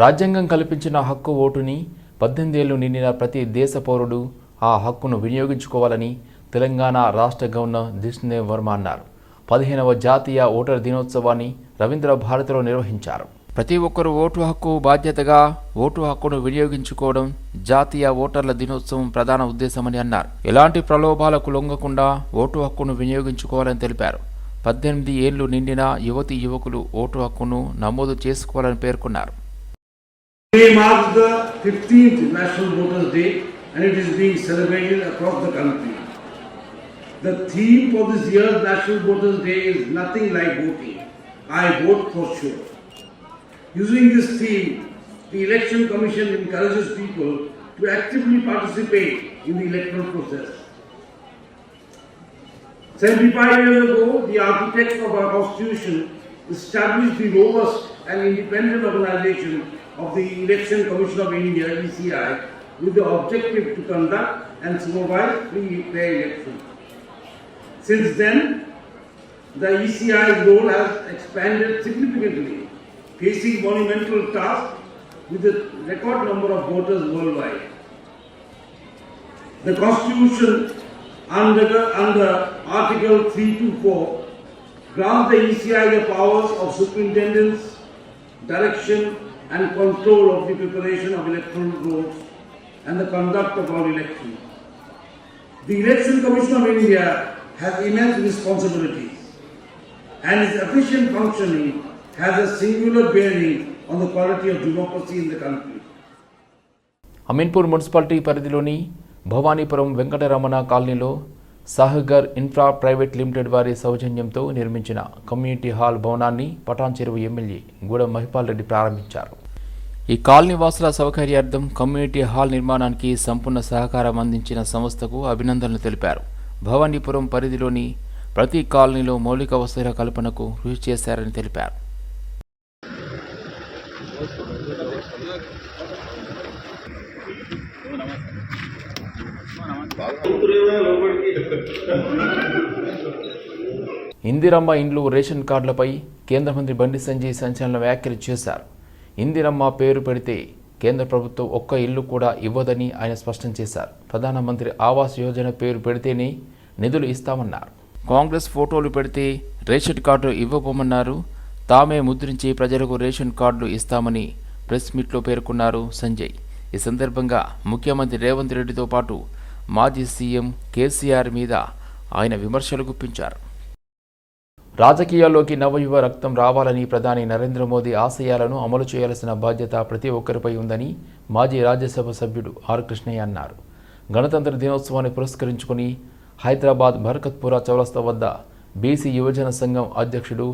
రాజ్యాంగం కల్పించిన హక్కు ఓటుని పద్దెనిమిదేళ్ళు నిండిన ప్రతి దేశ పౌరుడు ఆ హక్కును వినియోగించుకోవాలని తెలంగాణ రాష్ట్ర గవర్నర్ జిష్ణుదేవ్ వర్మ అన్నారు. పదిహేనవ జాతీయ ఓటర్ దినోత్సవాన్ని రవీంద్ర భారతిలో నిర్వహించారు. ప్రతి ఒక్కరూ ఓటు హక్కు బాధ్యతగా ఓటు హక్కును వినియోగించుకోవడం జాతీయ ఓటర్ల దినోత్సవం ప్రధాన ఉద్దేశమని అన్నారు. ఎలాంటి ప్రలోభాలకు లొంగకుండా ఓటు హక్కును వినియోగించుకోవాలని తెలిపారు. పద్దెనిమిది ఏళ్ళు నిండిన యువతి యువకులు ఓటు హక్కును నమోదు చేసుకోవాలని పేర్కొన్నారు. Today marks the 15th National Voters' Day and it is being celebrated across the country. The theme for this year's National Voters' Day is nothing like voting. I vote for sure. Using this theme, the Election Commission encourages people to actively participate in the electoral process. 75 years ago, the architects of our constitution established the robust and independent organization of the Election Commission of India, ECI, with the objective to conduct and supervise free fair elections. Since then, the ECI's role has expanded significantly, facing monumental tasks with a record number of voters worldwide. The Constitution under, under Article 324 grants the ECI the powers of superintendence, direction and control of the preparation of electoral votes and the conduct of our elections. The Election Commission of India has immense responsibilities and its efficient functioning has a singular bearing on the quality of democracy in the country. Ameenpur municipality పరిధిలోని భవానీపురం వెంకటరమణ కాలనీలో సహగర్ infra private limited వారి సౌజన్యంతో నిర్మించిన community hall భవనాన్ని పటాన్ చెరువు MLA Gudem Mahipal Reddy ప్రారంభించారు. ఈ colony వాసుల సౌకర్యార్థం కమ్యూనిటీ హాల్ నిర్మాణానికి సంపూర్ణ సహకారం అందించిన సంస్థకు అభినందనలు తెలిపారు. భవానీపురం పరిధిలోని ప్రతి కాలనీలో మౌలిక వసతుల కల్పనకు కృషి చేశారని తెలిపారు. ఇందిరమ్మ ఇండ్లు రేషన్ కార్డులపై కేంద్ర మంత్రి బండి సంజయ్ సంచలన వ్యాఖ్యలు చేశారు. ఇందిరమ్మ పేరు పెడితే కేంద్ర ప్రభుత్వం ఒక్క ఇల్లు కూడా ఇవ్వదని ఆయన స్పష్టం చేశారు. ప్రధానమంత్రి ఆవాస్ యోజన పేరు పెడితేనే నిధులు ఇస్తామన్నారు. కాంగ్రెస్ ఫోటోలు పెడితే రేషన్ కార్డు ఇవ్వబోమన్నారు. తామే ముద్రించి ప్రజలకు రేషన్ కార్డులు ఇస్తామని ప్రెస్ మీట్లో పేర్కొన్నారు సంజయ్. ఈ సందర్భంగా ముఖ్యమంత్రి రేవంత్ రెడ్డితో పాటు మాజీ సీఎం కేసీఆర్ మీద ఆయన విమర్శలు గుప్పించారు. రాజకీయాల్లోకి నవయువ రక్తం రావాలని ప్రధాని నరేంద్ర మోదీ ఆశయాలను అమలు చేయాల్సిన బాధ్యత ప్రతి ఒక్కరిపై ఉందని మాజీ రాజ్యసభ సభ్యుడు ఆర్ కృష్ణయ్య అన్నారు. గణతంత్ర దినోత్సవాన్ని పురస్కరించుకుని హైదరాబాద్ బర్కత్పురా చౌరస్తా వద్ద బీసీ యువజన సంఘం అధ్యక్షుడు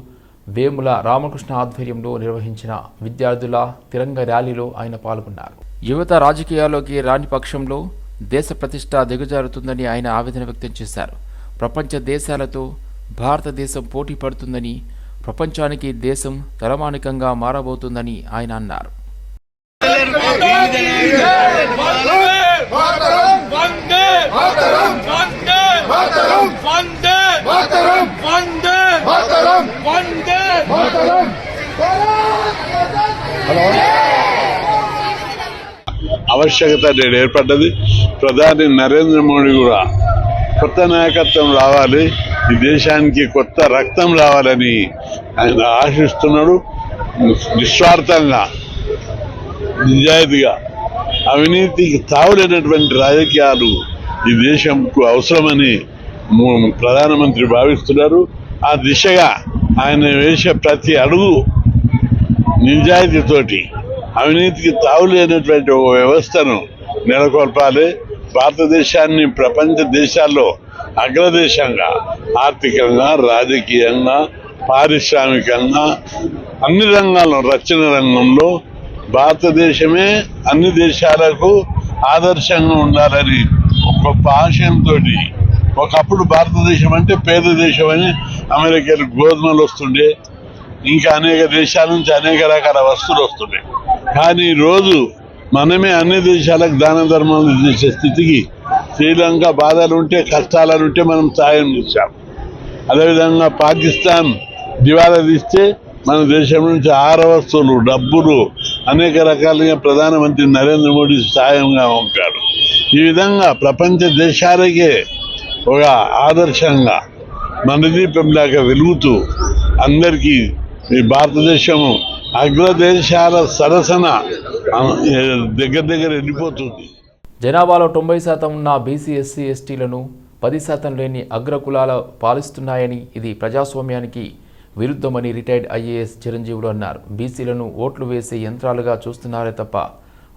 వేముల రామకృష్ణ ఆధ్వర్యంలో నిర్వహించిన విద్యార్థుల తిరంగ ర్యాలీలో ఆయన పాల్గొన్నారు. యువత రాజకీయాల్లోకి రాని పక్షంలో దేశ ప్రతిష్ట దిగజారుతుందని ఆయన ఆవేదన వ్యక్తం చేశారు. ప్రపంచ దేశాలతో భారతదేశం పోటీ పడుతుందని ప్రపంచానికి దేశం తలమానికంగా మారబోతుందని ఆయన అన్నారు. హలో. ఆవశ్యకత నేడు ఏర్పడ్డది. ప్రధాని నరేంద్ర మోడీ కూడా కొత్త నాయకత్వం రావాలి. ఈ దేశానికి కొత్త రక్తం రావాలని ఆయన ఆశిస్తున్నాడు. నిస్వార్థంగా నిజాయితీగా అవినీతికి తావులేనటువంటి రాజకీయాలు ఈ దేశంకు అవసరమని ప్రధానమంత్రి భావిస్తున్నారు. ఆ దిశగా ఆయన వేసే ప్రతి అడుగు నిజాయితీతోటి అవినీతికి తావులేనటువంటి ఒక వ్యవస్థను నెలకొల్పాలి. భారతదేశాన్ని ప్రపంచ దేశాల్లో అగ్రదేశంగా ఆర్థికంగా రాజకీయంగా పారిశ్రామికంగా అన్ని రంగాల్లో రక్షణ రంగంలో భారతదేశమే అన్ని దేశాలకు ఆదర్శంగా ఉండాలని ఒక గొప్ప ఆశయంతో ఒకప్పుడు భారతదేశం అంటే పేద దేశం అని అమెరికాలో గోధుమలు వస్తుండే. ఇంకా అనేక దేశాల నుంచి అనేక రకాల వస్తువులు వస్తున్నాయి. కానీ రోజు మనమే అన్ని దేశాలకు దాన ధర్మాలు చేసే స్థితికి శ్రీలంక బాధలు ఉంటే కష్టాలు ఉంటే మనం సాయం చేశాం. అదేవిధంగా పాకిస్తాన్ దివాలా తీస్తే మన దేశం నుంచి ఆహార వస్తువులు డబ్బులు అనేక రకాలుగా ప్రధానమంత్రి నరేంద్ర మోడీ సాయంగా ఉంటాడు ఈ విధంగా ప్రపంచ దేశాలకే ఒక ఆదర్శంగా మనదీపంలాగా వెలుగుతూ అందరికీ ఈ భారతదేశము అగ్రదేశాల సరసన దగ్గర దగ్గర వెళ్ళిపోతుంది జనాభాలో తొంభై శాతం ఉన్న బీసీ ఎస్సీ ఎస్టీలను పది శాతం లేని అగ్రకులాల పాలిస్తున్నాయని ఇది ప్రజాస్వామ్యానికి విరుద్ధమని రిటైర్డ్ ఐఏఎస్ చిరంజీవులు అన్నారు. బీసీలను ఓట్లు వేసే యంత్రాలుగా చూస్తున్నారే తప్ప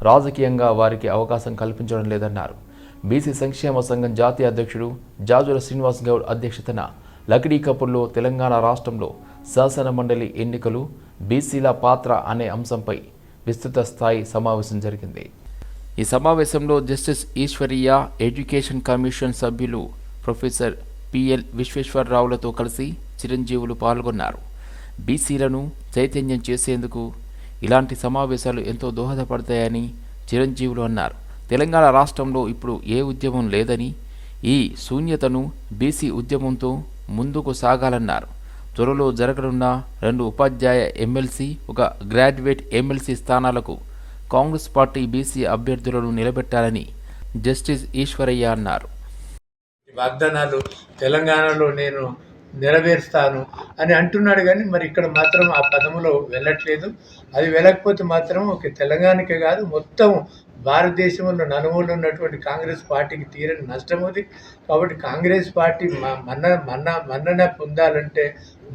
రాజకీయంగా వారికి అవకాశం కల్పించడం లేదన్నారు. బీసీ సంక్షేమ సంఘం జాతీయ అధ్యక్షుడు జాజుల శ్రీనివాస్ గౌడ్ అధ్యక్షతన లక్డీ కపూర్లో తెలంగాణ రాష్ట్రంలో శాసన మండలి ఎన్నికలు బీసీల పాత్ర అనే అంశంపై విస్తృత స్థాయి సమావేశం జరిగింది. ఈ సమావేశంలో జస్టిస్ ఈశ్వరీయ ఎడ్యుకేషన్ కమిషన్ సభ్యులు ప్రొఫెసర్ పిఎల్ విశ్వేశ్వరరావులతో కలిసి చిరంజీవులు పాల్గొన్నారు. బీసీలను చైతన్యం చేసేందుకు ఇలాంటి సమావేశాలు ఎంతో దోహదపడతాయని చిరంజీవులు అన్నారు. తెలంగాణ రాష్ట్రంలో ఇప్పుడు ఏ ఉద్యమం లేదని ఈ శూన్యతను బీసీ ఉద్యమంతో ముందుకు సాగాలన్నారు. త్వరలో జరగనున్న రెండు ఉపాధ్యాయ ఎమ్మెల్సీ ఒక గ్రాడ్యుయేట్ ఎమ్మెల్సీ స్థానాలకు కాంగ్రెస్ పార్టీ బీసీ అభ్యర్థులను నిలబెట్టాలని జస్టిస్ ఈశ్వరయ్య అన్నారు. వాగ్దానాలు తెలంగాణలో నేను నెరవేరుస్తాను అని అంటున్నాడు కానీ మరి ఇక్కడ మాత్రం ఆ పదములో వెళ్ళట్లేదు. అది వెళ్ళకపోతే మాత్రం ఒక తెలంగాణకే కాదు మొత్తం భారతదేశంలో నలుమూలలో ఉన్నటువంటి కాంగ్రెస్ పార్టీకి తీరని నష్టం ఉంది కాబట్టి కాంగ్రెస్ పార్టీ మన్న మన్న మన్నన పొందాలంటే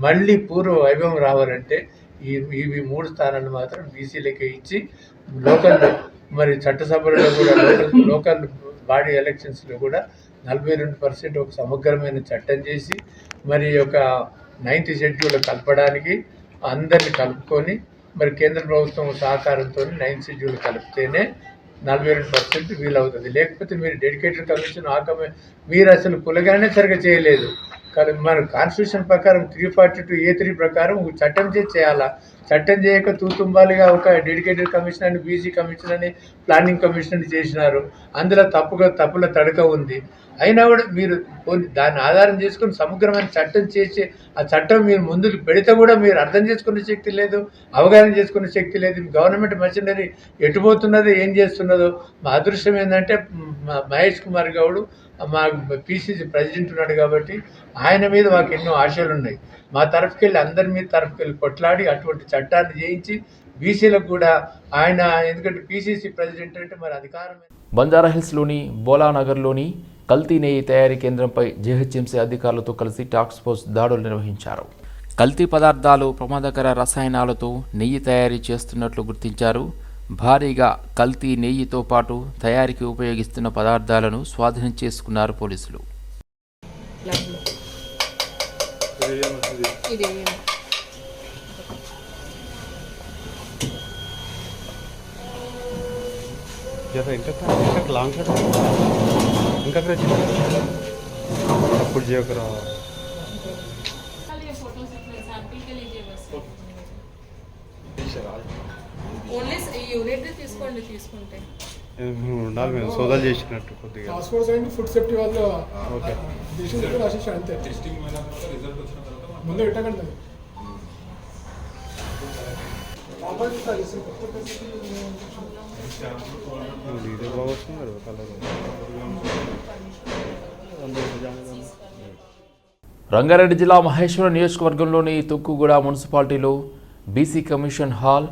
మళ్ళీ పూర్వ వైభవం రావాలంటే ఈ ఇవి మూడు స్థానాలు మాత్రం బీసీలకే ఇచ్చి లోకల్ మరి చట్టసభలలో కూడా లోకల్ లోకల్ బాడీ ఎలక్షన్స్లో కూడా నలభై రెండు పర్సెంట్ ఒక సమగ్రమైన చట్టం చేసి మరి ఒక నైన్త్ షెడ్యూల్ కలపడానికి అందరిని కలుపుకొని మరి కేంద్ర ప్రభుత్వం సహకారంతో నైన్త్ షెడ్యూల్ కలిపితేనే నలభై రెండు పర్సెంట్ వీలవుతుంది. లేకపోతే మీరు డెడికేటెడ్ కమిషన్ ఆ కమి మీరు అసలు కులగానే సరిగ్గా చేయలేదు. మన కాన్స్టిట్యూషన్ ప్రకారం three forty two A three ప్రకారం చట్టం చేసి చేయాలా? చట్టం చేయక తూతుంబాలిగా ఒక డెడికేటెడ్ కమిషన్ అని బీసీ కమిషన్ అని ప్లానింగ్ కమిషన్ అని చేసినారు. అందులో తప్పుగా తప్పుల తడక ఉంది. అయినా కూడా మీరు దాన్ని ఆధారం చేసుకుని సమగ్రమైన చట్టం చేసి ఆ చట్టం మీరు ముందుకు పెడితే కూడా మీరు అర్థం చేసుకునే శక్తి లేదు అవగాహన చేసుకునే శక్తి లేదు. గవర్నమెంట్ మెషినరీ ఎటుపోతున్నదో ఏం చేస్తున్నదో. మా అదృష్టం ఏంటంటే మా మహేష్ కుమార్ గౌడ్ మా పీసీసీ ప్రెసిడెంట్ ఉన్నాడు కాబట్టి ఆయన మీద మాకు ఎన్నో ఆశలు ఉన్నాయి మా తరఫుకెళ్ళి అందరి మీద తరఫుకెళ్ళి కొట్లాడి అటువంటి చట్టాన్ని చేయించి బీసీలకు కూడా ఆయన ఎందుకంటే పీసీసీ ప్రెసిడెంట్ అంటే మరి అధికారం బంజారాహిల్స్లోని బోలానగర్లోని కల్తీ నెయ్యి తయారీ కేంద్రంపై జీహెచ్ఎంసీ అధికారులతో కలిసి టాస్క్ ఫోర్స్ దాడులు నిర్వహించారు. కల్తీ పదార్థాలు ప్రమాదకర రసాయనాలతో నెయ్యి తయారీ చేస్తున్నట్లు గుర్తించారు. భారీగా కల్తీ నెయ్యితో పాటు తయారీకి ఉపయోగిస్తున్న పదార్థాలను స్వాధీనం చేసుకున్నారు పోలీసులు. ಇದೆ ಏನು జర ఇంకా ఇంకా లాంగ్ షాట్ ఇంకా అప్పుడు చేయకరా ఓన్లీ యూనిట్ తీసుకోండి తీసుకుంటే ఉండాలి మేము సోదాలు చేసినట్టు కొద్దిగా అండ్ ఫుడ్ సేఫ్టీ వాళ్ళు ఓకే దేశం దగ్గర రాసేసారు అంతే ముందే పెట్టకండి అది. కాంపౌండ్ ఇస్తారు, ఇస్తారు. ఇది బాగా వస్తుంది కదా కలర్ రంగారెడ్డి జిల్లా మహేశ్వరం నియోజకవర్గంలోని తుక్కుగూడ మున్సిపాలిటీలో బీసీ కమిషన్ హాల్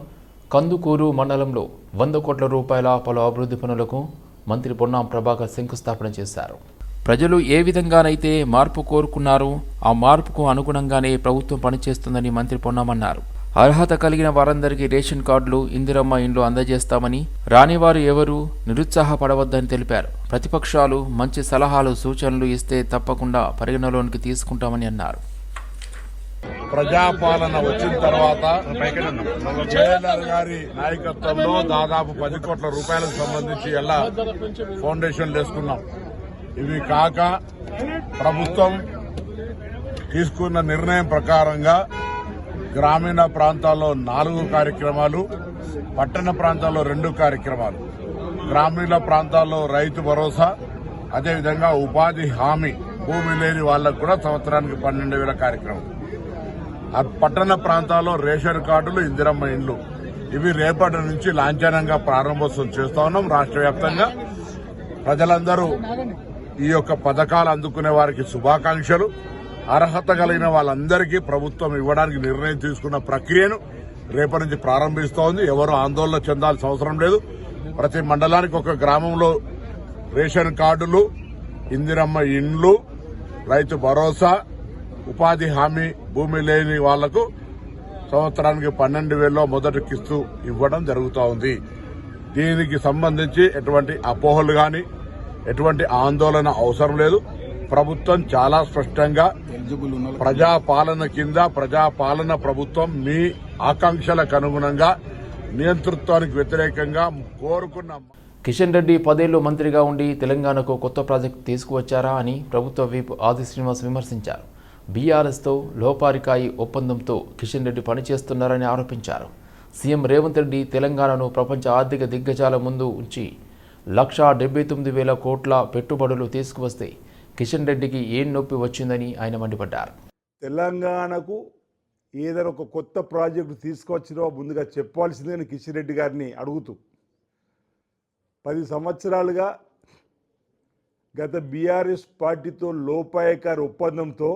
కందుకూరు మండలంలో వంద కోట్ల రూపాయల పలు అభివృద్ధి పనులకు మంత్రి పొన్నాం ప్రభాకర్ శంకుస్థాపన చేశారు. ప్రజలు ఏ విధంగానైతే మార్పు కోరుకున్నారో ఆ మార్పుకు అనుగుణంగానే ప్రభుత్వం పనిచేస్తుందని మంత్రి పొన్నామన్నారు అర్హత కలిగిన వారందరికీ రేషన్ కార్డులు ఇందిరమ్మ ఇండ్లు అందజేస్తామని రానివారు ఎవరూ నిరుత్సాహపడవద్దని తెలిపారు. ప్రతిపక్షాలు మంచి సలహాలు సూచనలు ఇస్తే తప్పకుండా పరిగణలోనికి తీసుకుంటామని అన్నారు. ప్రజాపాలన వచ్చిన తర్వాత జయలలిత గారి నాయకత్వంలో దాదాపు పది కోట్ల రూపాయలకు సంబంధించి ఎలా ఫౌండేషన్ వేసుకున్నాం ఇవి కాక ప్రభుత్వం తీసుకున్న నిర్ణయం ప్రకారంగా గ్రామీణ ప్రాంతాల్లో నాలుగు కార్యక్రమాలు పట్టణ ప్రాంతాల్లో రెండు కార్యక్రమాలు. గ్రామీణ ప్రాంతాల్లో రైతు భరోసా అదేవిధంగా ఉపాధి హామీ భూమి లేని వాళ్ళకు కూడా సంవత్సరానికి పన్నెండు వేల కార్యక్రమం. పట్టణ ప్రాంతాల్లో రేషన్ కార్డులు ఇందిరమ్మ ఇండ్లు. ఇవి రేపటి నుంచి లాంఛనంగా ప్రారంభోత్సవం చేస్తా ఉన్నాం రాష్ట్ర వ్యాప్తంగా. ప్రజలందరూ ఈ యొక్క పథకాలు అందుకునే వారికి శుభాకాంక్షలు. అర్హత కలిగిన వాళ్ళందరికీ ప్రభుత్వం ఇవ్వడానికి నిర్ణయం తీసుకున్న ప్రక్రియను రేపటి నుంచి ప్రారంభిస్తోంది ఎవరు ఆందోళన చెందాల్సిన అవసరం లేదు. ప్రతి మండలానికి ఒక గ్రామంలో రేషన్ కార్డులు ఇందిరమ్మ ఇండ్లు రైతు భరోసా ఉపాధి హామీ భూమి లేని వాళ్ళకు సంవత్సరానికి పన్నెండు వేల్లో మొదటి కిస్తు ఇవ్వడం జరుగుతూ ఉంది. దీనికి సంబంధించి ఎటువంటి అపోహలు కానీ ఎటువంటి ఆందోళన అవసరం లేదు. ప్రభుత్వం చాలా స్పష్టంగా ప్రజాపాలన కింద ప్రజాపాలన ప్రభుత్వం మీ ఆకాంక్షలకు అనుగుణంగా నియంతృత్వానికి వ్యతిరేకంగా కోరుకున్న కిషన్ రెడ్డి పదేళ్ళు మంత్రిగా ఉండి తెలంగాణకు కొత్త ప్రాజెక్టు తీసుకువచ్చారా అని ప్రభుత్వ వీప్ ఆది శ్రీనివాస్ విమర్శించారు. బీఆర్ఎస్తో లోపారికాయి ఒప్పందంతో కిషన్ రెడ్డి పనిచేస్తున్నారని ఆరోపించారు. సీఎం రేవంత్ రెడ్డి తెలంగాణను ప్రపంచ ఆర్థిక దిగ్గజాల ముందు ఉంచి లక్షా డెబ్బై తొమ్మిది వేల కోట్ల పెట్టుబడులు తీసుకువస్తే కిషన్ రెడ్డికి ఏం నొప్పి వచ్చిందని ఆయన మండిపడ్డారు. తెలంగాణకు ఏదైనా ఒక కొత్త ప్రాజెక్టు తీసుకొచ్చినో ముందుగా చెప్పాల్సిందని కిషన్ రెడ్డి గారిని అడుగుతూ. పది సంవత్సరాలుగా గత బీఆర్ఎస్ పార్టీతో లోపాయకారి ఒప్పందంతో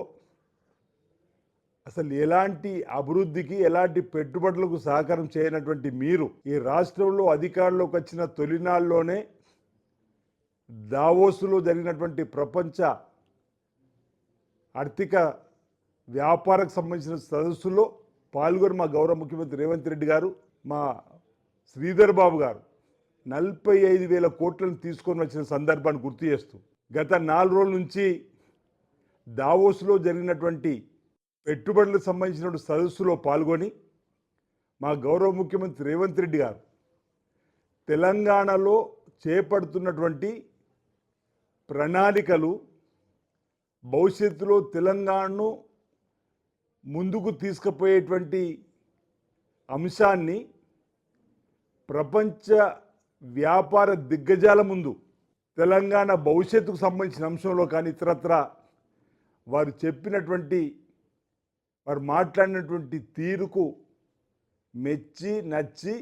అసలు ఎలాంటి అభివృద్ధికి ఎలాంటి పెట్టుబడులకు సహకారం చేయనటువంటి మీరు ఈ రాష్ట్రంలో అధికారంలోకి వచ్చిన తొలినాళ్ళలోనే దావోసులో జరిగినటువంటి ప్రపంచ ఆర్థిక వ్యాపారకు సంబంధించిన సదస్సులో పాల్గొని మా గౌరవ ముఖ్యమంత్రి రేవంత్ రెడ్డి గారు మా శ్రీధర్ బాబు గారు నలభై ఐదు వేల కోట్లను తీసుకొని వచ్చిన సందర్భాన్ని గుర్తు చేస్తూ గత నాలుగు రోజుల నుంచి దావోస్లో జరిగినటువంటి పెట్టుబడులకు సంబంధించిన సదస్సులో పాల్గొని మా గౌరవ ముఖ్యమంత్రి రేవంత్ రెడ్డి గారు తెలంగాణలో చేపడుతున్నటువంటి ప్రణాళికలు భవిష్యత్తులో తెలంగాణను ముందుకు తీసుకుపోయేటువంటి అంశాన్ని ప్రపంచ వ్యాపార దిగ్గజాల ముందు తెలంగాణ భవిష్యత్తుకు సంబంధించిన అంశంలో కానీ ఇతరత్ర వారు చెప్పినటువంటి వారు మాట్లాడినటువంటి తీరుకు మెచ్చి నచ్చి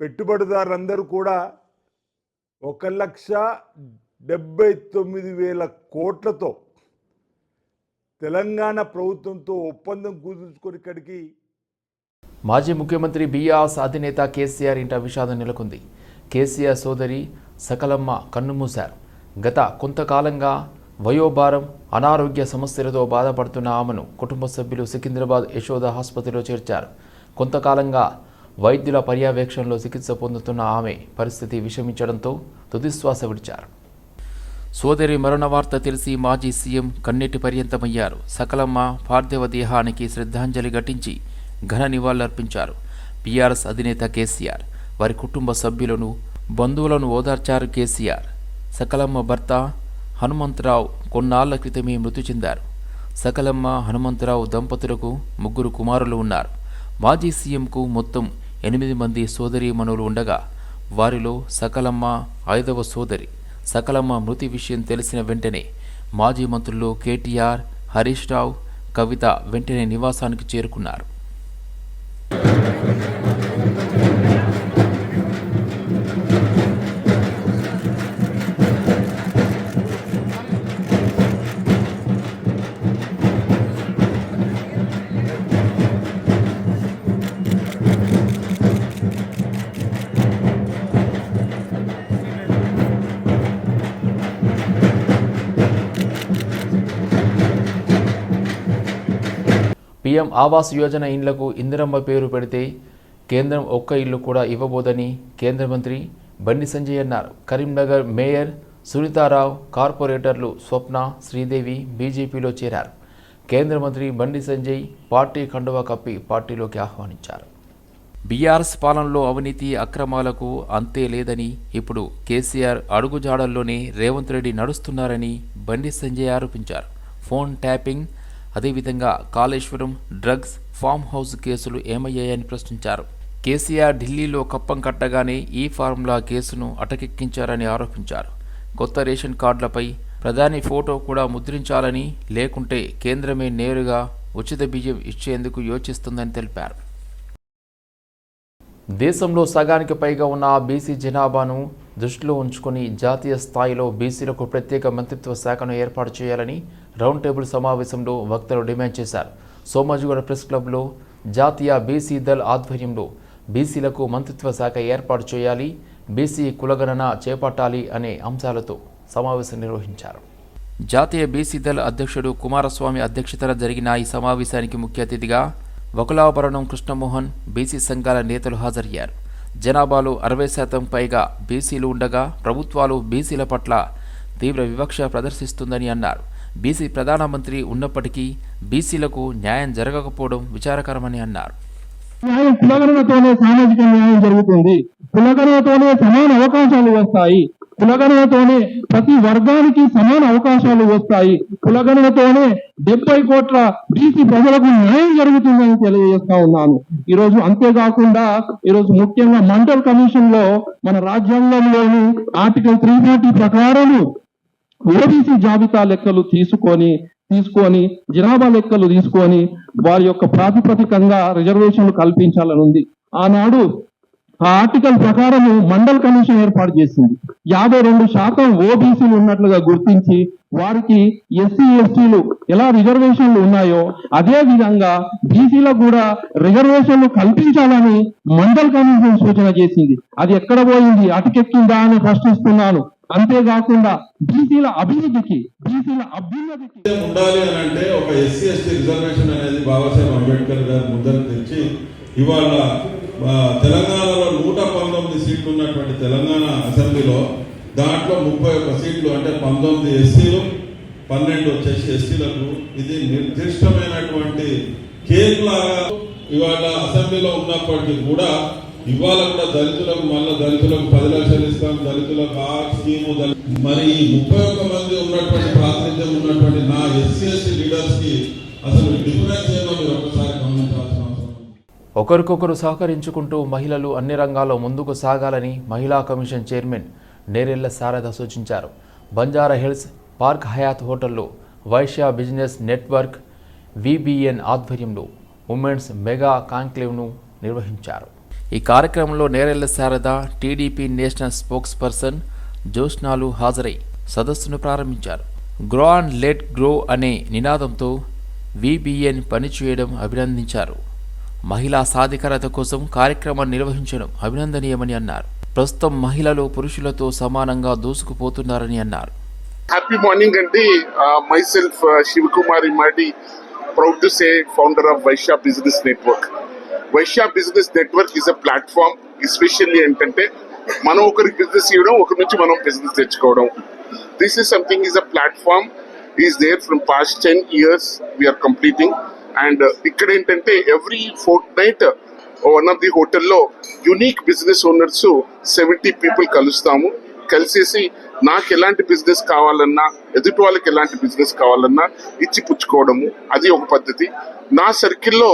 పెట్టుబడిదారులందరూ కూడా ఒక లక్ష డెబ్బై తొమ్మిది వేల కోట్లతో తెలంగాణ ప్రభుత్వంతో ఒప్పందం కుదుర్చుకొని ఇక్కడికి మాజీ ముఖ్యమంత్రి బీఆర్ఎస్ అధినేత కేసీఆర్ ఇంట విషాదం నెలకొంది. కేసీఆర్ సోదరి సకలమ్మ కన్నుమూశారు. గత కొంతకాలంగా వయోభారం అనారోగ్య సమస్యలతో బాధపడుతున్న ఆమెను కుటుంబ సభ్యులు సికింద్రాబాద్ యశోద ఆసుపత్రిలో చేర్చారు. కొంతకాలంగా వైద్యుల పర్యవేక్షణలో చికిత్స పొందుతున్న ఆమె పరిస్థితి విషమించడంతో తుదిశ్వాస విడిచారు. సోదరి మరణ వార్త తెలిసి మాజీ సీఎం కన్నెట్టి పర్యంతమయ్యారు. సకలమ్మ పార్థివ దేహానికి శ్రద్ధాంజలి ఘటించి ఘన నివాళులర్పించారు. బీఆర్ఎస్ అధినేత కేసీఆర్ వారి కుటుంబ సభ్యులను బంధువులను ఓదార్చారు కేసీఆర్. సకలమ్మ భర్త హనుమంతరావు కొన్నాళ్ళ క్రితమే మృతి చెందారు. సకలమ్మ హనుమంతరావు దంపతులకు ముగ్గురు కుమారులు ఉన్నారు. మాజీ సీఎంకు మొత్తం ఎనిమిది మంది సోదరీమణులు ఉండగా వారిలో సకలమ్మ ఐదవ సోదరి. సకలమ్మ మృతి విషయం తెలిసిన వెంటనే మాజీ మంత్రులు కేటీఆర్ హరీష్ రావు కవిత వెంటనే నివాసానికి చేరుకున్నారు. పీఎం ఆవాస్ యోజన ఇండ్లకు ఇందిరమ్మ పేరు పెడితే కేంద్రం ఒక్క ఇల్లు కూడా ఇవ్వబోదని కేంద్ర మంత్రి బండి సంజయ్ అన్నారు. కరీంనగర్ మేయర్ సునీతారావు కార్పొరేటర్లు స్వప్న శ్రీదేవి బీజేపీలో చేరారు. కేంద్ర మంత్రి బండి సంజయ్ పార్టీ కండువా కప్పి పార్టీలోకి ఆహ్వానించారు. బీఆర్ఎస్ పాలనలో అవినీతి అక్రమాలకు అంతే లేదని ఇప్పుడు కేసీఆర్ అడుగుజాడల్లోనే రేవంత్ రెడ్డి నడుస్తున్నారని బండి సంజయ్ ఆరోపించారు. ఫోన్ ట్యాపింగ్ అదేవిధంగా కాళేశ్వరం డ్రగ్స్ ఫామ్ హౌస్ కేసులు ఏమయ్యాయని ప్రశ్నించారు. కేసీఆర్ ఢిల్లీలో కప్పం కట్టగానే ఈ ఫార్ములా కేసును అటకెక్కించారని ఆరోపించారు. కొత్త రేషన్ కార్డులపై ప్రధాని ఫోటో కూడా ముద్రించాలని లేకుంటే కేంద్రమే నేరుగా ఉచిత బియ్యం ఇచ్చేందుకు యోచిస్తుందని తెలిపారు. దేశంలో సగానికి పైగా ఉన్న బీసీ జనాభాను దృష్టిలో ఉంచుకొని జాతీయ స్థాయిలో బీసీలకు ప్రత్యేక మంత్రిత్వ శాఖను ఏర్పాటు చేయాలని రౌండ్ టేబుల్ సమావేశంలో వక్తలు డిమాండ్ చేశారు. సోమాజిగూడ ప్రెస్ క్లబ్లో జాతీయ బీసీ దళ్ ఆధ్వర్యంలో బీసీలకు మంత్రిత్వ శాఖ ఏర్పాటు చేయాలి బీసీ కులగణన చేపట్టాలి అనే అంశాలతో సమావేశం నిర్వహించారు. జాతీయ బీసీ దళ్ అధ్యక్షుడు కుమారస్వామి అధ్యక్షతన జరిగిన ఈ సమావేశానికి ముఖ్య అతిథిగా వకులాభరణం కృష్ణమోహన్ బీసీ సంఘాల నేతలు హాజరయ్యారు. జనాభాలో అరవై శాతం పైగా బీసీలు ఉండగా ప్రభుత్వాలు బీసీల పట్ల తీవ్ర వివక్ష ప్రదర్శిస్తుందని అన్నారు. బీసీ ప్రధానమంత్రి ఉన్నప్పటికీ బీసీలకు న్యాయం జరగకపోవడం విచారకరమని అన్నారు. న్యాయం కులగణనతోనే సామాజిక న్యాయం జరుగుతుంది. కులగణనతోనే సమాన అవకాశాలు వస్తాయి. కులగణనతోనే ప్రతి వర్గానికి సమాన అవకాశాలు వస్తాయి. కులగణనతోనే డెబ్బై కోట్ల బీసీ ప్రజలకు న్యాయం జరుగుతుందని తెలియజేస్తా ఉన్నాను. ఈ రోజు అంతేకాకుండా ఈ రోజు ముఖ్యంగా మండల్ కమిషన్లో మన రాజ్యాంగంలోని ఆర్టికల్ త్రీ ఫార్టీ ప్రకారము ఓబీసీ జాబితా లెక్కలు తీసుకొని తీసుకొని జనాభా లెక్కలు తీసుకొని వారి యొక్క ప్రాతిపదికంగా రిజర్వేషన్లు కల్పించాలని ఉంది. ఆనాడు ఆ ఆర్టికల్ ప్రకారము మండల్ కమిషన్ ఏర్పాటు చేసింది. యాభై రెండు శాతం ఓబీసీలు ఉన్నట్లుగా గుర్తించి వారికి ఎస్సీ ఎస్టీలు ఎలా రిజర్వేషన్లు ఉన్నాయో అదే విధంగా బీసీలకు కూడా రిజర్వేషన్లు కల్పించాలని మండల్ కమిషన్ సూచన చేసింది. అది ఎక్కడ పోయింది? అటుకెక్కిందా అని ప్రశ్నిస్తున్నాను అంతేకాకుండా బీసీల అభివృద్ధికి బీసీల అభ్యున్నతికి. ఉండాలి అని అంటే ఒక ఎస్సీ ఎస్టీ రిజర్వేషన్ అనేది బాబాసాహెబ్ అంబేద్కర్ గారు ముద్ర తెచ్చి ఇవాళ తెలంగాణలో నూట పంతొమ్మిది సీట్లు ఉన్నటువంటి తెలంగాణ అసెంబ్లీలో దాంట్లో ముప్పై ఒక్క సీట్లు అంటే పంతొమ్మిది ఎస్సీలు పన్నెండు వచ్చేసి ఎస్సీలకు. ఇది నిర్దిష్టమైనటువంటి కేక్ లాగా ఇవాళ అసెంబ్లీలో ఉన్నప్పటికీ కూడా ఇవాళ కూడా దళితులకు మళ్ళీ దళితులకు పది లక్షలు ఇస్తాం. దళితులకు ఆ స్కీము మరి ఈ ముప్పై ఒక్క మంది ఉన్నటువంటి ప్రాతినిధ్యం ఉన్నటువంటి నా ఎస్సీ ఎస్టీ లీడర్స్కి అసలు డిఫరెన్స్ ఒకరికొకరు సహకరించుకుంటూ మహిళలు అన్ని రంగాల్లో ముందుకు సాగాలని మహిళా కమిషన్ చైర్మన్ నేరెళ్ళ శారద సూచించారు. బంజారా హిల్స్ పార్క్ హయాత్ హోటల్లో వైశ్య బిజినెస్ నెట్వర్క్ విబిఎన్ ఆధ్వర్యంలో ఉమెన్స్ మెగా కాంక్లేవ్ను నిర్వహించారు. ఈ కార్యక్రమంలో Nerella Sharada TDP national spokesperson జోష్నాలు హాజరై సదస్సును ప్రారంభించారు. గ్రో అండ్ లెట్ గ్రో అనే నినాదంతో విబిఎన్ పనిచేయడం అభినందించారు. మహిళా సాధికారత కోసం కార్యక్రమం నిర్వహించడం అభినందనీయమని అన్నారు. ప్రస్తుతం మహిళలు పురుషులతో సమానంగా దూసుకుపోతున్నారని అన్నారు. హ్యాపీ మార్నింగ్ అండి. Myself uh, Shivakumar proud to say founder of Vaishya business network Vaishya business network is a platform especially ఏంటంటే మనం ఒకరికి బిజినెస్ ఇవ్వడం ఒకరి నుంచి మనం బిజినెస్ తెచ్చుకోవడం. This is something is a platform is there from past ten years we're completing and ఇక్కడ ఏంటంటే every fortnight one of the హోటల్లో unique business owners seventy people కలుస్తాము. కలిసేసి నాకు ఎలాంటి బిజినెస్ కావాలన్నా ఎదుటి వాళ్ళకి ఎలాంటి బిజినెస్ కావాలన్నా ఇచ్చి పుచ్చుకోవడము. అది ఒక పద్ధతి. నా సర్కిల్లో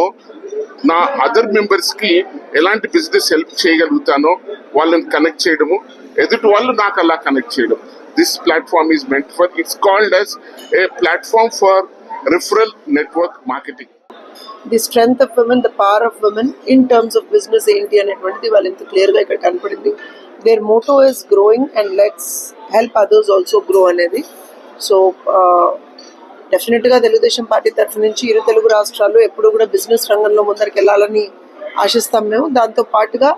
నా అదర్ మెంబర్స్కి ఎలాంటి బిజినెస్ హెల్ప్ చేయగలుగుతానో వాళ్ళని కనెక్ట్ చేయడము. ఎదుటి వాళ్ళు నాకు అలా కనెక్ట్ చేయడం. This platform is meant for it's called as a platform for referral network marketing the strength of women the power of women in terms of business ఏంటి అనేటువంటిది వాళ్ళు ఎంత క్లియర్గా ఇక్కడ కనపడింది their motto is growing and let's help others also grow అనేది. So డెఫినెట్గా uh, Telugu Desam party తరఫు నుంచి ఇరు తెలుగు రాష్ట్రాల్లో ఎప్పుడు కూడా బిజినెస్ రంగంలో ముందరికి వెళ్ళాలని ఆశిస్తాం మేము. దాంతో పాటుగా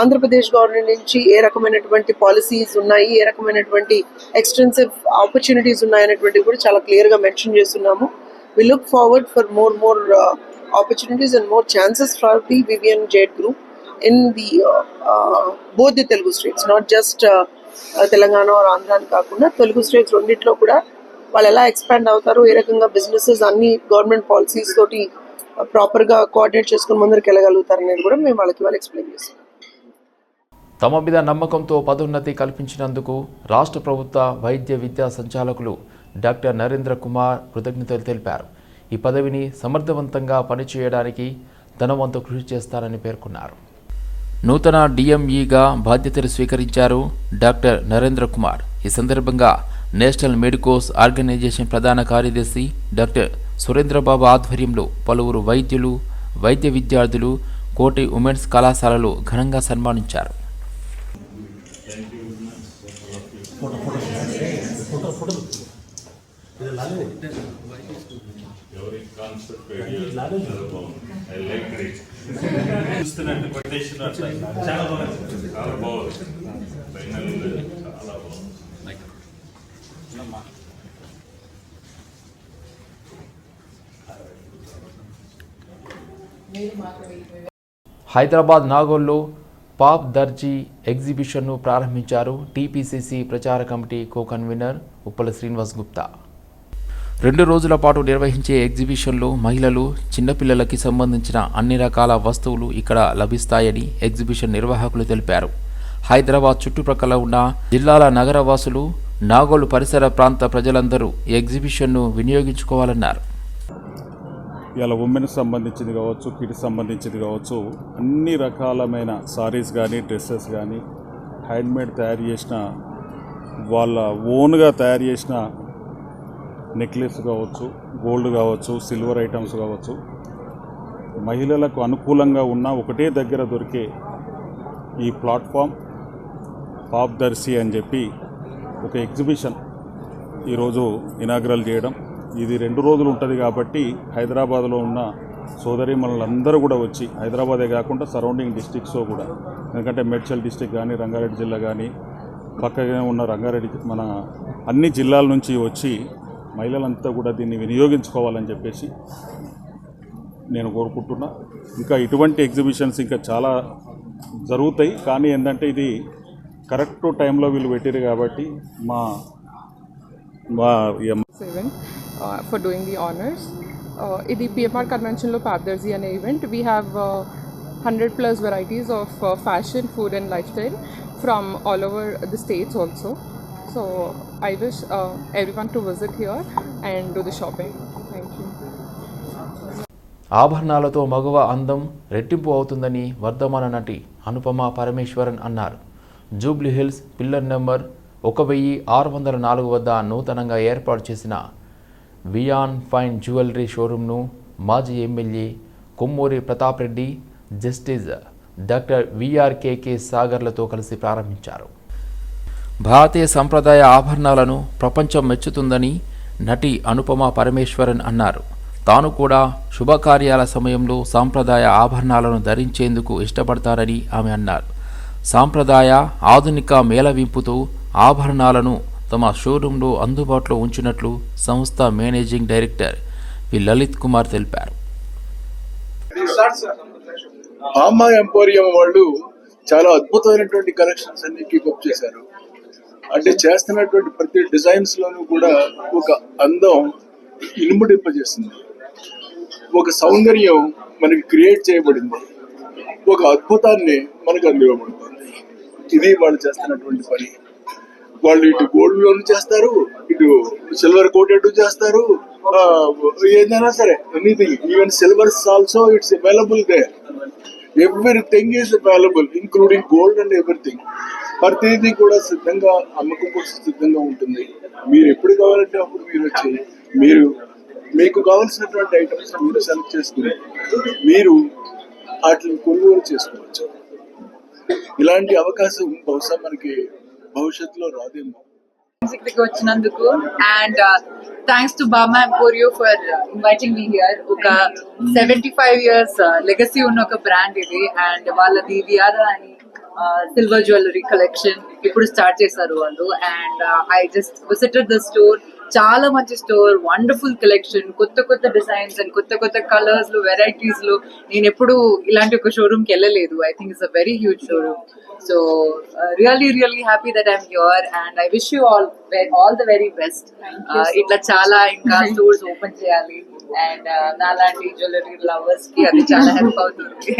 ఆంధ్రప్రదేశ్ గవర్నమెంట్ నుంచి ఏ రకమైనటువంటి పాలసీస్ ఉన్నాయి ఏ రకమైనటువంటి ఎక్స్టెన్సివ్ ఆపర్చునిటీస్ ఉన్నాయనేటువంటివి కూడా చాలా క్లియర్గా మెన్షన్ చేస్తున్నాము. We look forward for more more opportunities and more chances for the Vivian Vivian group in the the the Telugu states not just Telangana or Andhra అని కాకుండా తెలుగు స్టేట్స్ రెండిట్లో కూడా వాళ్ళు ఎలా ఎక్స్పాండ్ అవుతారు ఏ రకంగా బిజినెసెస్ అన్ని గవర్నమెంట్ పాలసీస్ తోటి ప్రాపర్గా కోఆర్డినేట్ చేసుకుని ముందరికి వెళ్ళగలుగుతారు అనేది కూడా మేము వాళ్ళకి వాళ్ళు ఎక్స్ప్లెయిన్ చేస్తాం. తమ మీద నమ్మకంతో పదోన్నతి కల్పించినందుకు రాష్ట్ర ప్రభుత్వ వైద్య విద్యా సంచాలకులు డాక్టర్ నరేంద్ర కుమార్ కృతజ్ఞతలు తెలిపారు. ఈ పదవిని సమర్థవంతంగా పనిచేయడానికి ధనవంతు కృషి చేస్తారని పేర్కొన్నారు. నూతన డిఎంఈగా బాధ్యతలు స్వీకరించారు డాక్టర్ నరేంద్ర కుమార్. ఈ సందర్భంగా నేషనల్ మెడికోస్ ఆర్గనైజేషన్ ప్రధాన కార్యదర్శి డాక్టర్ సురేంద్రబాబు ఆధ్వర్యంలో పలువురు వైద్యులు వైద్య విద్యార్థులు కోటి ఉమెన్స్ కళాశాలలో ఘనంగా సన్మానించారు. హైదరాబాద్ నాగోల్లో పాప్ దర్జీ ఎగ్జిబిషన్ను ప్రారంభించారు టీపీసీసీ ప్రచార committee co convener Uppala Srinivas Gupta. రెండు రోజుల పాటు నిర్వహించే ఎగ్జిబిషన్లో మహిళలు చిన్నపిల్లలకి సంబంధించిన అన్ని రకాల వస్తువులు ఇక్కడ లభిస్తాయని ఎగ్జిబిషన్ నిర్వాహకులు తెలిపారు. హైదరాబాద్ చుట్టుప్రక్కల ఉన్న జిల్లాల నగరవాసులు నాగోలు పరిసర ప్రాంత ప్రజలందరూ ఈ ఎగ్జిబిషన్ను వినియోగించుకోవాలన్నారు. ఇలా ఉమెన్కి సంబంధించింది కావచ్చు కిడ్స్ సంబంధించింది కావచ్చు అన్ని రకాలమైన సారీస్ కానీ డ్రెస్సెస్ కానీ హ్యాండ్మేడ్ తయారు చేసిన వాళ్ళ ఓన్గా తయారు చేసిన నెక్లెస్ కావచ్చు గోల్డ్ కావచ్చు సిల్వర్ ఐటమ్స్ కావచ్చు మహిళలకు అనుకూలంగా ఉన్న ఒకటే దగ్గర దొరికే ఈ ప్లాట్ఫామ్ పాప్ దర్శి అని చెప్పి ఒక ఎగ్జిబిషన్ ఈరోజు ఇనాగ్రల్ చేయడం. ఇది రెండు రోజులు ఉంటుంది కాబట్టి హైదరాబాద్లో ఉన్న సోదరి మనలందరూ కూడా వచ్చి హైదరాబాదే కాకుండా సరౌండింగ్ డిస్టిక్స్లో కూడా ఎందుకంటే మేడ్చల్ డిస్టిక్ కానీ రంగారెడ్డి జిల్లా కానీ పక్కనే ఉన్న రంగారెడ్డి మన అన్ని జిల్లాల నుంచి వచ్చి మహిళలంతా కూడా దీన్ని వినియోగించుకోవాలని చెప్పేసి నేను కోరుకుంటున్నా. ఇంకా ఇటువంటి ఎగ్జిబిషన్స్ ఇంకా చాలా జరుగుతాయి. కానీ ఏంటంటే ఇది కరెక్ట్ టైంలో వీళ్ళు పెట్టారు కాబట్టి మా మా event uh, for doing ఇది పిఎంఆర్ కన్వెన్షన్లో పాప్దర్జీ అనే event we have hundred plus varieties of fashion food and life style from all over the states also So I wish uh, everyone to visit here and do the shopping. Thank you. ఆభరణాలతో మగవ అందం రెట్టింపు అవుతుందని వర్ధమాన నటి అనుపమ పరమేశ్వరన్ అన్నారు Jubilee hills pillar number ఒక వెయ్యి ఆరు వందల నాలుగు వద్ద నూతనంగా ఏర్పాటు చేసిన వియాన్ ఫైన్ జ్యువెలరీ షోరూంను మాజీ MLA Kommuri Pratap Reddy justice doctor VRKK సాగర్లతో కలిసి ప్రారంభించారు భారతీయ సంప్రదాయ ఆభరణాలను ప్రపంచం మెచ్చుతుందని నటి అనుపమ పరమేశ్వరన్ అన్నారు. తాను కూడా శుభకార్యాల సమయంలో సాంప్రదాయ ఆభరణాలను ధరించేందుకు ఇష్టపడతారని ఆమె అన్నారు. సాంప్రదాయ ఆధునిక మేళవింపుతో ఆభరణాలను తమ షోరూంలో అందుబాటులో ఉంచినట్లు సంస్థ managing director V Lalit Kumar తెలిపారు. అమ్మాయి ఎంపోరియం వాళ్ళు చాలా అద్భుతమైనటువంటి కలెక్షన్స్ అన్ని కీపప్ చేశారు. అంటే చేస్తున్నటువంటి ప్రతి డిజైన్స్ లోనూ కూడా ఒక అందం ఇనుముడింపజేస్తుంది ఒక సౌందర్యం మనకి క్రియేట్ చేయబడింది. ఒక అద్భుతాన్ని మనకు అందివ్వబడుతుంది ఇది వాళ్ళు చేస్తున్నటువంటి పని. వాళ్ళు ఇటు గోల్డ్ లోన్ చేస్తారు ఇటు సిల్వర్ కోటెడ్ చేస్తారు ఏదైనా సరే anything even silvers also it's available they everything is available including gold and everything ప్రతిదీ కూడా సిద్ధంగా అమ్మకం కోసం సిద్ధంగా ఉంటుంది. మీరు ఎప్పుడు కావాలంటే అప్పుడు మీరు వచ్చి మీరు మీకు కావాల్సినటువంటి ఐటమ్స్ మీరు సెలెక్ట్ చేసుకుని మీరు వాటిని కొనుగోలు చేసుకోవచ్చు. ఇలాంటి అవకాశం బహుశా మనకి భవిష్యత్తులో రాదేమో. ఇక్కడికి వచ్చినందుకు and thanks to Bama Emporio for inviting me here ఒక సెవెంటీ ఫైవ్ ఇయర్స్ లెగసీ ఉన్న ఒక బ్రాండ్ ఇది. అండ్ వాళ్ళది వియారా అని సిల్వర్ జ్యువెలరీ కలెక్షన్ ఇప్పుడు స్టార్ట్ చేశారు వాళ్ళు. And I just visited the store చాలా మంచి స్టోర్ వండర్ఫుల్ కలెక్షన్ కొత్త కొత్త డిజైన్స్ అండ్ కొత్త కొత్త కలర్స్లో వెరైటీస్లో. నేను ఎప్పుడు ఇలాంటి ఒక షోరూమ్కి వెళ్ళలేదు. I think it's a very huge showroom so really really happy that I'm here and I wish you all all the very best ఇట్లా చాలా ఇంకా స్టోర్స్ ఓపెన్ చేయాలి. అండ్ నాలాంటి జ్యువెలరీ లవర్స్కి అది చాలా హెల్ప్ అవుతుంది.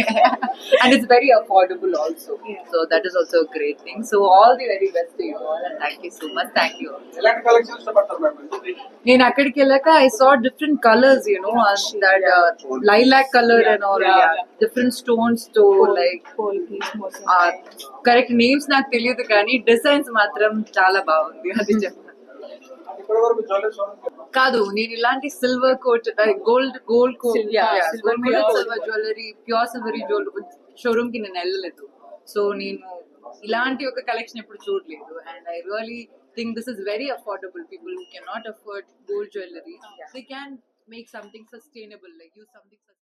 And it's very affordable also so that is also great thing so all the very best you all and thank you so much thank you నేను అక్కడికి వెళ్ళాక I saw different colours you know that lilac colour and all different స్టోన్స్తో like correct names నాకు తెలియదు కానీ designs మాత్రం చాలా బాగుంది. అది చెప్తాను ఇప్పటి వరకు జ్యువెలరీ షోరూమ్ కాదు నేను ఇలాంటి silver coat gold gold coat pure silver jewellery pure silvery jewellery షోరూమ్కి నేను వెళ్ళలేదు. సో నేను ఇలాంటి ఒక కలెక్షన్ ఎప్పుడు చూడలేదు. And I really think this is very affordable people who can not afford gold jewellery they can make something sustainable like use something